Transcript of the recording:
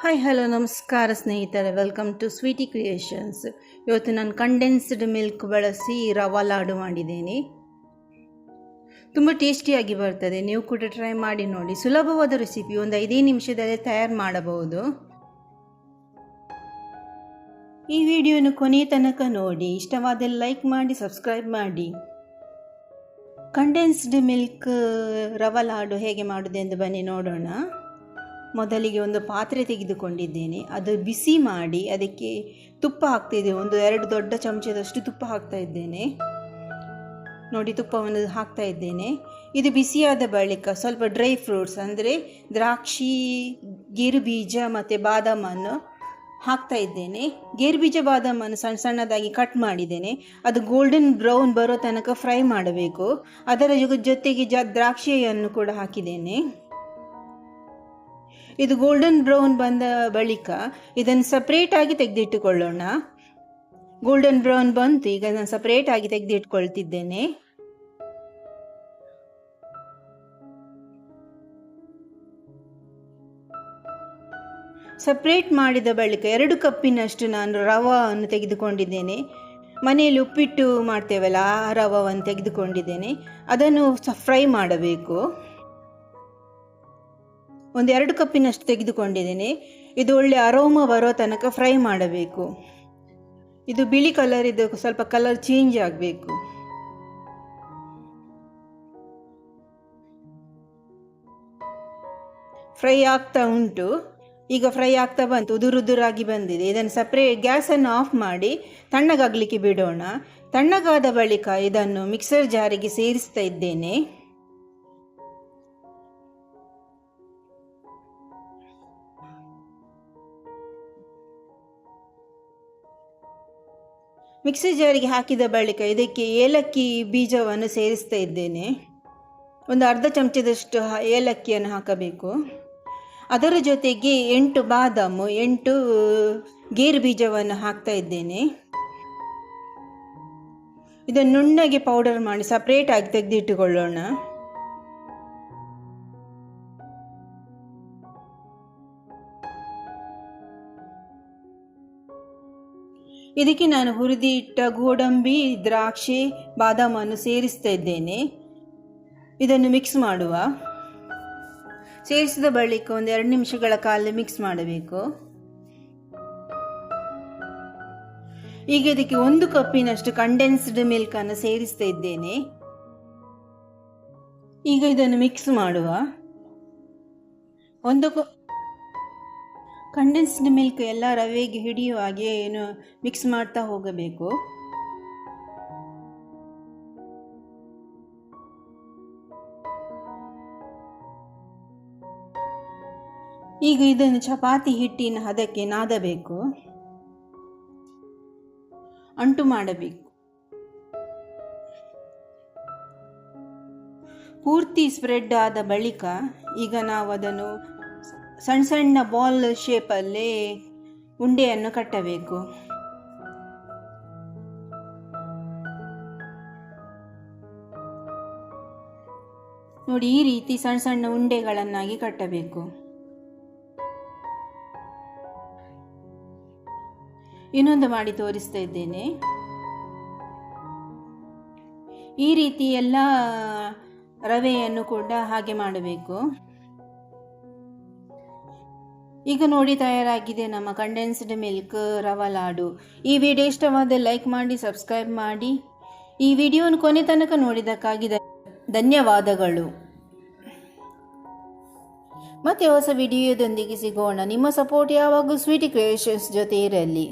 Hi hello ನಮಸ್ಕಾರ ಸ್ನೇಹಿತರೆ. Welcome to Sweety creations ಇವತ್ತು ನಾನು ಕಂಡೆನ್ಸ್ಡ್ ಮಿಲ್ಕ್ ಬಳಸಿ ರವಾ ಲಾಡು ಮಾಡಿದ್ದೇನೆ. ತುಂಬ ಟೇಸ್ಟಿಯಾಗಿ ಬರ್ತದೆ. ನೀವು ಕೂಡ ಟ್ರೈ ಮಾಡಿ ನೋಡಿ. ಸುಲಭವಾದ ರೆಸಿಪಿ ಒಂದು ಐದೇ ನಿಮಿಷದಲ್ಲೇ ತಯಾರು ಮಾಡಬಹುದು. ಈ ವಿಡಿಯೋನ ಕೊನೆಯ ತನಕ ನೋಡಿ. ಇಷ್ಟವಾದಲ್ಲಿ ಲೈಕ್ ಮಾಡಿ ಸಬ್ಸ್ಕ್ರೈಬ್ ಮಾಡಿ. ಕಂಡೆನ್ಸ್ಡ್ ಮಿಲ್ಕ್ ರವಾ ಲಾಡು ಹೇಗೆ ಮಾಡೋದೆಂದು ಬನ್ನಿ ನೋಡೋಣ. ಮೊದಲಿಗೆ ಒಂದು ಪಾತ್ರೆ ತೆಗೆದುಕೊಂಡಿದ್ದೇನೆ. ಅದು ಬಿಸಿ ಮಾಡಿ ಅದಕ್ಕೆ ತುಪ್ಪ ಹಾಕ್ತಿದ್ದೆ. ಒಂದು ಎರಡು ದೊಡ್ಡ ಚಮಚದಷ್ಟು ತುಪ್ಪ ಹಾಕ್ತಾ ಇದ್ದೇನೆ. ನೋಡಿ, ತುಪ್ಪವನ್ನು ಹಾಕ್ತಾ ಇದ್ದೇನೆ. ಇದು ಬಿಸಿಯಾದ ಬಳಿಕ ಸ್ವಲ್ಪ ಡ್ರೈ ಫ್ರೂಟ್ಸ್, ಅಂದರೆ ದ್ರಾಕ್ಷಿ ಗೇರು ಬೀಜ ಮತ್ತು ಬಾದಾಮನ್ನು ಹಾಕ್ತಾ ಇದ್ದೇನೆ. ಗೇರು ಬೀಜ ಬಾದಾಮನ್ನು ಸಣ್ಣ ಸಣ್ಣದಾಗಿ ಕಟ್ ಮಾಡಿದ್ದೇನೆ. ಅದು ಗೋಲ್ಡನ್ ಬ್ರೌನ್ ಬರೋ ತನಕ ಫ್ರೈ ಮಾಡಬೇಕು. ಅದರ ಜೊತೆಗೆ ಜ, ದ್ರಾಕ್ಷಿಯನ್ನು ಕೂಡ ಹಾಕಿದ್ದೇನೆ. ಇದು ಗೋಲ್ಡನ್ ಬ್ರೌನ್ ಬಂದ ಬಳಿಕ ಇದನ್ನು ಸಪ್ರೇಟಾಗಿ ತೆಗೆದಿಟ್ಟುಕೊಳ್ಳೋಣ. ಗೋಲ್ಡನ್ ಬ್ರೌನ್ ಬಂತು, ಈಗ ನಾನು ಸಪ್ರೇಟಾಗಿ ತೆಗೆದಿಟ್ಕೊಳ್ತಿದ್ದೇನೆ. ಸಪ್ರೇಟ್ ಮಾಡಿದ ಬಳಿಕ ಎರಡು ಕಪ್ಪಿನಷ್ಟು ನಾನು ರವಾವನ್ನು ತೆಗೆದುಕೊಂಡಿದ್ದೇನೆ. ಮನೆಯಲ್ಲಿ ಉಪ್ಪಿಟ್ಟು ಮಾಡ್ತೇವಲ್ಲ, ಆ ರವವನ್ನು ತೆಗೆದುಕೊಂಡಿದ್ದೇನೆ. ಅದನ್ನು ಫ್ರೈ ಮಾಡಬೇಕು. ಒಂದು ಎರಡು ಕಪ್ಪಿನಷ್ಟು ತೆಗೆದುಕೊಂಡಿದ್ದೇನೆ. ಇದು ಒಳ್ಳೆ ಅರೋಮ ಬರೋ ತನಕ ಫ್ರೈ ಮಾಡಬೇಕು. ಇದು ಬಿಳಿ ಕಲರ್, ಇದು ಸ್ವಲ್ಪ ಕಲರ್ ಚೇಂಜ್ ಆಗಬೇಕು. ಫ್ರೈ ಆಗ್ತಾ ಉಂಟು. ಈಗ ಫ್ರೈ ಆಗ್ತಾ ಬಂತು ಉದುರುದುರಾಗಿ ಬಂದಿದೆ. ಇದನ್ನು ಸಪ್ರೇಟ್ ಗ್ಯಾಸನ್ನು ಆಫ್ ಮಾಡಿ ತಣ್ಣಗಾಗಲಿಕ್ಕೆ ಬಿಡೋಣ. ತಣ್ಣಗಾದ ಬಳಿಕ ಇದನ್ನು ಮಿಕ್ಸರ್ ಜಾರಿಗೆ ಸೇರಿಸ್ತಾ ಇದ್ದೇನೆ. ಮಿಕ್ಸಿ ಜಾರಿಗೆ ಹಾಕಿದ ಬಳಿಕ ಇದಕ್ಕೆ ಏಲಕ್ಕಿ ಬೀಜವನ್ನು ಸೇರಿಸ್ತಾ ಇದ್ದೇನೆ. ಒಂದು ಅರ್ಧ ಚಮಚದಷ್ಟು ಏಲಕ್ಕಿಯನ್ನು ಹಾಕಬೇಕು. ಅದರ ಜೊತೆಗೆ ಎಂಟು ಬಾದಾಮು, ಎಂಟು ಗೇರು ಬೀಜವನ್ನು ಹಾಕ್ತಾ ಇದ್ದೇನೆ. ಇದನ್ನು ನುಣ್ಣಗೆ ಪೌಡರ್ ಮಾಡಿ ಸಪ್ರೇಟಾಗಿ ತೆಗೆದಿಟ್ಟುಕೊಳ್ಳೋಣ. ಇದಕ್ಕೆ ನಾನು ಹುರಿದಿ ಇಟ್ಟ ಗೋಡಂಬಿ, ದ್ರಾಕ್ಷಿ, ಬಾದಾಮನ್ನು ಸೇರಿಸ್ತಾ ಇದ್ದೇನೆ. ಇದನ್ನು ಮಿಕ್ಸ್ ಮಾಡುವ. ಸೇರಿಸಿದ ಬಳಿಕ ಒಂದು ಎರಡು ನಿಮಿಷಗಳ ಕಾಲ ಮಿಕ್ಸ್ ಮಾಡಬೇಕು. ಈಗ ಇದಕ್ಕೆ ಒಂದು ಕಪ್ಪಿನಷ್ಟು ಕಂಡೆನ್ಸ್ಡ್ ಮಿಲ್ಕನ್ನು ಸೇರಿಸ್ತಾ ಇದ್ದೇನೆ. ಈಗ ಇದನ್ನು ಮಿಕ್ಸ್ ಮಾಡುವ. ಒಂದು ಕಂಡೆನ್ಸ್ಡ್ ಮಿಲ್ಕ್ ಎಲ್ಲ ರವೆಗೆ ಹಿಡಿಯುವ ಹಾಗೆ ಏನು ಮಿಕ್ಸ್ ಮಾಡ್ತಾ ಹೋಗಬೇಕು. ಈಗ ಇದನ್ನು ಚಪಾತಿ ಹಿಟ್ಟಿನ ಹದಕ್ಕೆ ನಾದಬೇಕು. ಅಂಟು ಮಾಡಬೇಕು. ಪೂರ್ತಿ ಸ್ಪ್ರೆಡ್ ಆದ ಬಳಿಕ ಈಗ ನಾವು ಅದನ್ನು ಸಣ್ಣ ಸಣ್ಣ ಬಾಲ್ ಶೇಪಲ್ಲಿ ಉಂಡೆಯನ್ನು ಕಟ್ಟಬೇಕು. ನೋಡಿ, ಈ ರೀತಿ ಸಣ್ಣ ಸಣ್ಣ ಉಂಡೆಗಳನ್ನಾಗಿ ಕಟ್ಟಬೇಕು. ಇನ್ನೊಂದು ಮಾಡಿ ತೋರಿಸ್ತಾ ಇದ್ದೇನೆ. ಈ ರೀತಿ ಎಲ್ಲ ರವೆಯನ್ನು ಕೂಡ ಹಾಗೆ ಮಾಡಬೇಕು. ಈಗ ನೋಡಿ ತಯಾರಾಗಿದೆ ನಮ್ಮ ಕಂಡೆನ್ಸ್ಡ್ ಮಿಲ್ಕ್ ರವಾ ಲಾಡು. ಈ ವಿಡಿಯೋ ಇಷ್ಟವಾದ ಲೈಕ್ ಮಾಡಿ ಸಬ್ಸ್ಕ್ರೈಬ್ ಮಾಡಿ. ಈ ವಿಡಿಯೋನ ಕೊನೆ ತನಕ ನೋಡಿದ್ದಕ್ಕಾಗಿ ಧನ್ಯವಾದಗಳು. ಮತ್ತೆ ಹೊಸ ವಿಡಿಯೋದೊಂದಿಗೆ ಸಿಗೋಣ. ನಿಮ್ಮ ಸಪೋರ್ಟ್ ಯಾವಾಗಲೂ ಸ್ವೀಟಿ ಕ್ರಿಯೇಷನ್ಸ್ ಜೊತೆ ಇರಲಿ.